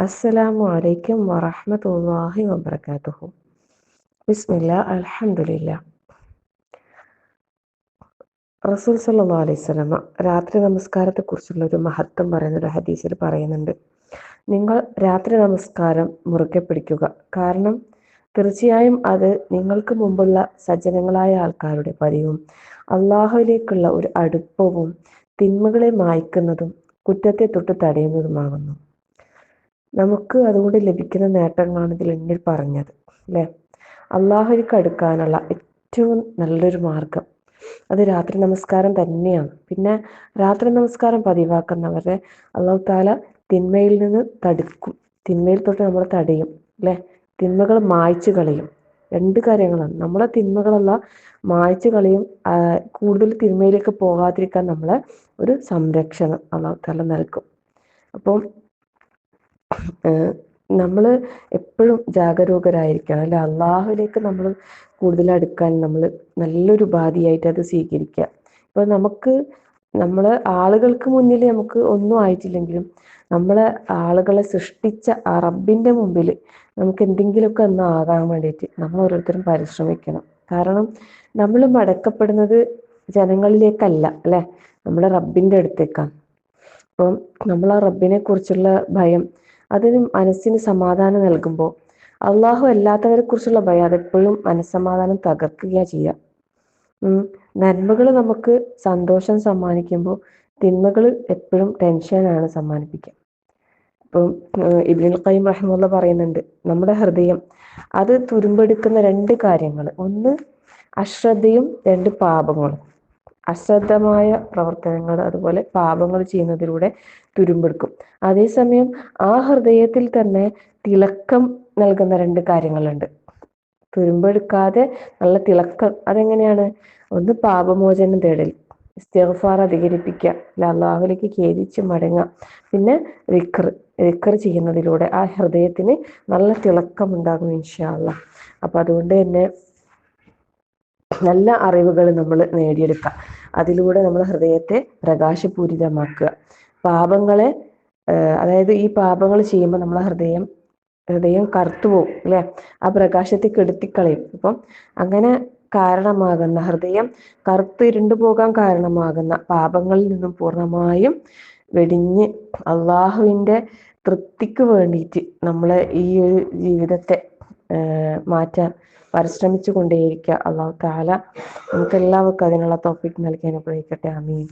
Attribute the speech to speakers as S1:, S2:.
S1: അസ്സലാമു അലൈക്കും വറഹമത്തല്ലാഹി വബറകാതുഹു. ബിസ്മില്ല അൽഹംദുലില്ലാ. റസൂൽ സല്ലാ അലൈഹി സ്വലമ രാത്രി നമസ്കാരത്തെക്കുറിച്ചുള്ള ഒരു മഹത്വം പറയുന്ന ഒരു ഹദീസിൽ പറയുന്നുണ്ട്. നിങ്ങൾ രാത്രി നമസ്കാരം മുറുകെ പിടിക്കുക. കാരണം തീർച്ചയായും അത് നിങ്ങൾക്ക് മുമ്പുള്ള സജ്ജനങ്ങളായ ആൾക്കാരുടെ പതിവും അള്ളാഹുവിലേക്കുള്ള ഒരു അടുപ്പവും തിന്മകളെ മായ്ക്കുന്നതും കുറ്റത്തെ തൊട്ട് തടയുന്നതുമാകുന്നു. നമുക്ക് അതുകൊണ്ട് ലഭിക്കുന്ന നേട്ടങ്ങളാണ് ഇതിൽ എന്നിൽ പറഞ്ഞത് അല്ലേ? അള്ളാഹുക്ക് അടുക്കാനുള്ള ഏറ്റവും നല്ലൊരു മാർഗം അത് രാത്രി നമസ്കാരം തന്നെയാണ്. പിന്നെ രാത്രി നമസ്കാരം പതിവാക്കുന്നവരെ അള്ളാഹു താല തിന്മയിൽ നിന്ന് തടുക്കും. തിന്മയിൽ തൊട്ട് നമ്മൾ തടയും അല്ലേ? തിന്മകൾ മായ്ച്ചു കളയും. രണ്ട് കാര്യങ്ങളാണ്. നമ്മളെ തിന്മകളല്ല മായ്ച്ചു കളയും. കൂടുതൽ തിന്മയിലേക്ക് പോകാതിരിക്കാൻ നമ്മളെ ഒരു സംരക്ഷണം അള്ളാഹു താല നൽകും. അപ്പം നമ്മൾ എപ്പോഴും ജാഗരൂകരായിരിക്കണം. അല്ലെ? അള്ളാഹുലേക്ക് നമ്മൾ കൂടുതൽ അടുക്കാൻ നമ്മൾ നല്ലൊരു ഉപാധിയായിട്ട് അത് സ്വീകരിക്കുക. ഇപ്പൊ നമുക്ക് നമ്മൾ ആളുകൾക്ക് മുന്നിൽ നമുക്ക് ഒന്നും ആയിട്ടില്ലെങ്കിലും നമ്മളെ ആളുകളെ സൃഷ്ടിച്ച ആ റബ്ബിന്റെ മുമ്പിൽ നമുക്ക് എന്തെങ്കിലുമൊക്കെ ഒന്ന് ആകാൻ വേണ്ടിയിട്ട് നമ്മൾ ഓരോരുത്തരും പരിശ്രമിക്കണം. കാരണം നമ്മൾ മടക്കപ്പെടുന്നത് ജനങ്ങളിലേക്കല്ല അല്ലെ? നമ്മളെ റബ്ബിന്റെ അടുത്തേക്കാണ്. അപ്പം നമ്മൾ ആ റബ്ബിനെ കുറിച്ചുള്ള ഭയം അതിന് മനസ്സിന് സമാധാനം നൽകുമ്പോൾ അള്ളാഹു അല്ലാത്തവരെ കുറിച്ചുള്ള ഭയം അതെപ്പോഴും മനസ്സമാധാനം തകർക്കുകയാണ് ചെയ്യുക. നന്മകൾ നമുക്ക് സന്തോഷം സമ്മാനിക്കുമ്പോൾ തിന്മകൾ എപ്പോഴും ടെൻഷനാണ് സമ്മാനിപ്പിക്കുക. ഇപ്പം ഇബ്നുൽ ഖയ്യിം റഹ്മുള്ള പറയുന്നുണ്ട് നമ്മുടെ ഹൃദയം അത് തുരുമ്പെടുക്കുന്ന രണ്ട് കാര്യങ്ങൾ. ഒന്ന് അശ്രദ്ധയും രണ്ട് പാപങ്ങളും. അശ്രദ്ധമായ പ്രവർത്തനങ്ങൾ അതുപോലെ പാപങ്ങൾ ചെയ്യുന്നതിലൂടെ തുരുമ്പെടുക്കും. അതേസമയം ആ ഹൃദയത്തിൽ തന്നെ തിളക്കം നൽകുന്ന രണ്ട് കാര്യങ്ങളുണ്ട്. തുരുമ്പെടുക്കാതെ നല്ല തിളക്കം അതെങ്ങനെയാണ്? ഒന്ന് പാപമോചനം തേടൽ ഇസ്തിഗ്ഫാർ അധികരിപ്പിക്കുക അള്ളാഹുലേക്ക് ഖേദിച്ച് മടങ്ങുക. പിന്നെ റിക്കർ റിക്കർ ചെയ്യുന്നതിലൂടെ ആ ഹൃദയത്തിന് നല്ല തിളക്കം ഉണ്ടാകും ഇൻഷാല്ല അപ്പൊ അതുകൊണ്ട് തന്നെ നല്ല അറിവുകൾ നമ്മൾ നേടിയെടുക്കുക അതിലൂടെ നമ്മൾ ഹൃദയത്തെ പ്രകാശപൂരിതമാക്കുക. പാപങ്ങളെ അതായത് ഈ പാപങ്ങൾ ചെയ്യുമ്പോൾ നമ്മളെ ഹൃദയം ഹൃദയം കറുത്തുപോകും അല്ലെ? ആ പ്രകാശത്തെ കെടുത്തിക്കളയും. അപ്പം അങ്ങനെ കാരണമാകുന്ന ഹൃദയം കറുത്ത് ഇരുണ്ടു പോകാൻ കാരണമാകുന്ന പാപങ്ങളിൽ നിന്നും പൂർണമായും വെടിഞ്ഞ് അള്ളാഹുവിന്റെ തൃപ്തിക്ക് വേണ്ടിയിട്ട് നമ്മളെ ഈ ഒരു ജീവിതത്തെ മാറ്റാൻ പരിശ്രമിച്ചു കൊണ്ടേയിരിക്കുക അള്ളാഹു താല നമുക്ക് എല്ലാവർക്കും അതിനുള്ള തൗഫീഖ് നൽകി അനുഗ്രഹിക്കട്ടെ. അമീൻ